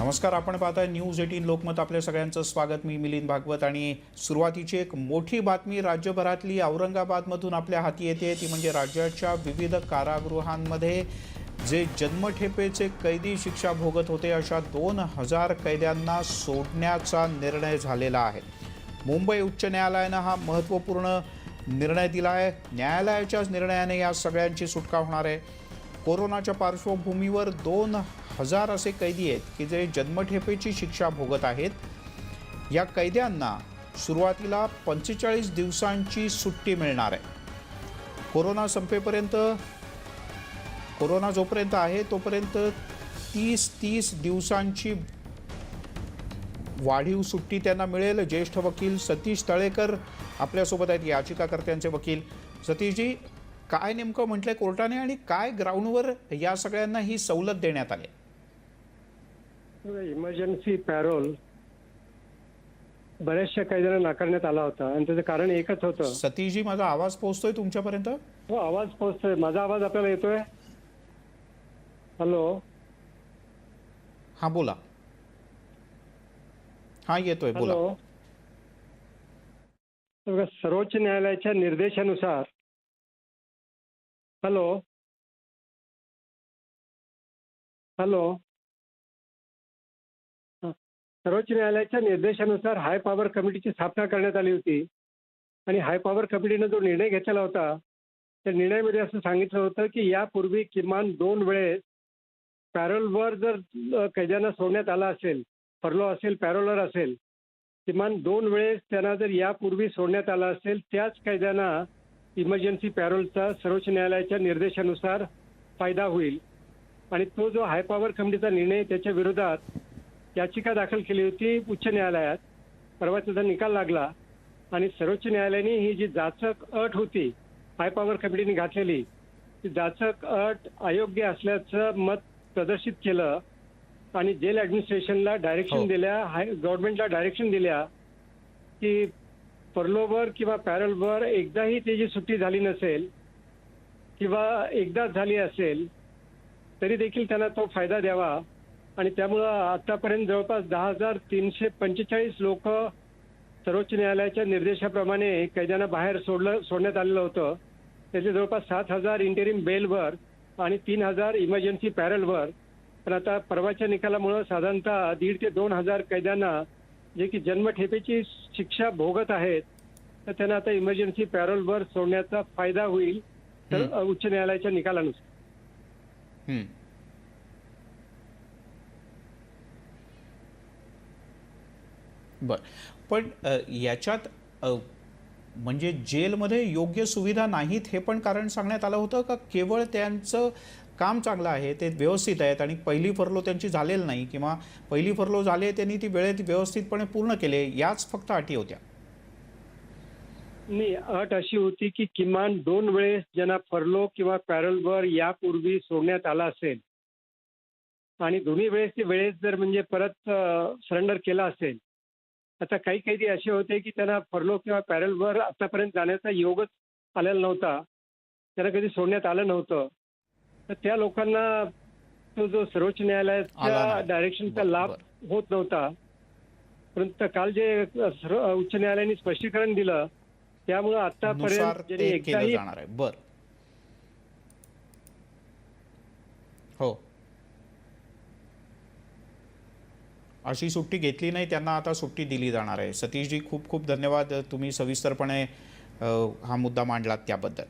नमस्कार आपण पाहताय न्यूज एटीन लोकमत. आपल्या सगळ्यांचं स्वागत मी मिलिंद भागवत आणि सुरुवातीची एक मोठी बातमी राज्यभरातली औरंगाबादमधून आपल्या हाती येते. ती म्हणजे राज्याच्या विविध कारागृहांमध्ये जे जन्मठेपेचे कैदी शिक्षा भोगत होते अशा दोन हजार कैद्यांना सोडण्याचा निर्णय झालेला आहे. मुंबई उच्च न्यायालयानं हा महत्त्वपूर्ण निर्णय दिला आहे न्यायालयाच्याच निर्णयाने या सगळ्यांची सुटका होणार आहे. कोरोनाच्या पार्श्वभूमीवर दोन हजार असे कैदी आहेत की जे जन्मठेपेची शिक्षा भोगत आहेत. या कैद्यांना सुरुवातीला पंचेचाळीस दिवसांची सुट्टी मिळणार आहे. कोरोना संपेपर्यंत कोरोना जोपर्यंत आहे तोपर्यंत तीस तीस दिवसांची वाढीव सुट्टी त्यांना मिळेल. ज्येष्ठ वकील सतीश तळेकर आपल्यासोबत आहेत याचिकाकर्त्यांचे वकील. सतीशजी काय नेमकं म्हटलंय कोर्टाने आणि काय ग्राउंडवर या सगळ्यांना ही सवलत देण्यात आली इमर्जन्सी पॅरोल बऱ्याचशा कैद्यांना नाकारण्यात आला होता. आणि त्याचं कारण एकच होतं. सतीशजी माझा आवाज पोहोचतोय तुमच्यापर्यंत? हो आवाज पोहोचतोय. माझा आवाज आपल्याला येतोय? हॅलो हां बोला. हां येतोय बोला. हॅलो सर्वोच्च न्यायालयाच्या निर्देशानुसार हॅलो हॅलो. सर्वोच्च न्यायालयाच्या निर्देशानुसार हाय पॉवर कमिटीची स्थापना करण्यात आली होती. आणि हाय पॉवर कमिटीनं जो निर्णय घेतलेला होता त्या निर्णयामध्ये असं सांगितलं होतं की यापूर्वी किमान दोन वेळेस पॅरोलवर जर कैद्यांना सोडण्यात आला असेल फरलो असेल पॅरोलर असेल किमान दोन वेळेस त्यांना जर यापूर्वी सोडण्यात आला असेल त्याच कैद्यांना इमर्जन्सी पॅरोलचा सर्वोच्च न्यायालयाच्या निर्देशानुसार फायदा होईल. आणि तो जो हाय पॉवर कमिटीचा निर्णय त्याच्या विरोधात याचिका दाखल केली होती उच्च न्यायालयात परवा त्याचा निकाल लागला आणि सर्वोच्च न्यायालयाने ही जी जाचक अट होती हाय पॉवर कमिटीने घातलेली ती जाचक अट अयोग्य असल्याचं मत प्रदर्शित केलं आणि जेल ऍडमिनिस्ट्रेशनला हो. डायरेक्शन दिल्या हाय गव्हर्नमेंटला डायरेक्शन दिल्या की फर्लोवर किंवा पॅरलवर एकदाही त्याची सुट्टी झाली नसेल किंवा एकदाच झाली असेल तरी देखील त्यांना तो फायदा द्यावा आणि त्यामुळं आतापर्यंत जवळपास दहा हजार तीनशे पंचेचाळीस लोक सर्वोच्च न्यायालयाच्या निर्देशाप्रमाणे कैद्यांना बाहेर सोडलं सोडण्यात आलेलं होतं. त्याचे जवळपास सात हजार इंटेरिम बेलवर आणि तीन हजार इमर्जन्सी पॅरलवर पण आता परवाच्या निकालामुळं साधारणतः दीड ते दोन हजार कैद्यांना जे की जन्मठेपेची शिक्षा भोगत आहेत तर त्यांना आता इमर्जन्सी पॅरोलवर सोडण्याचा फायदा होईल तर उच्च न्यायालयाच्या निकालानुसार. बर. पण याच्यात म्हणजे जेलमध्ये योग्य सुविधा नाहीत हे पण कारण सांगण्यात आलं होतं का केवळ त्यांचं काम चांगलं आहे ते व्यवस्थित आहेत आणि पहिली फरलो त्यांची झालेली नाही किंवा पहिली फरलो झाले त्यांनी ती वेळेत व्यवस्थितपणे पूर्ण केले याच फक्त अटी होत्या? नाही अट अशी होती की किमान दोन वेळेस ज्यांना फरलो किंवा पॅरलवर यापूर्वी सोडण्यात आला असेल आणि दोन्ही वेळेस ते वेळेस जर म्हणजे परत सरेंडर केला असेल आता काही कैदी असे होते की त्यांना फरलो किंवा पॅरोलवर आतापर्यंत जाण्याचा योगच आलेला नव्हता. त्यांना कधी सोडण्यात आलं नव्हतं. तर त्या लोकांना तो जो सर्वोच्च न्यायालयाच्या. डायरेक्शनचा लाभ होत नव्हता. परंतु काल जे उच्च न्यायालयाने स्पष्टीकरण दिलं त्यामुळं आतापर्यंत एकदाही जाणार आहे. बर. हो. अशी सुट्टी घेतली नाही त्यांना आता सुट्टी दिली जाणार आहे. सतीशजी खूप खूप धन्यवाद. तुम्ही सविस्तरपणे हा मुद्दा मांडलात त्याबद्दल.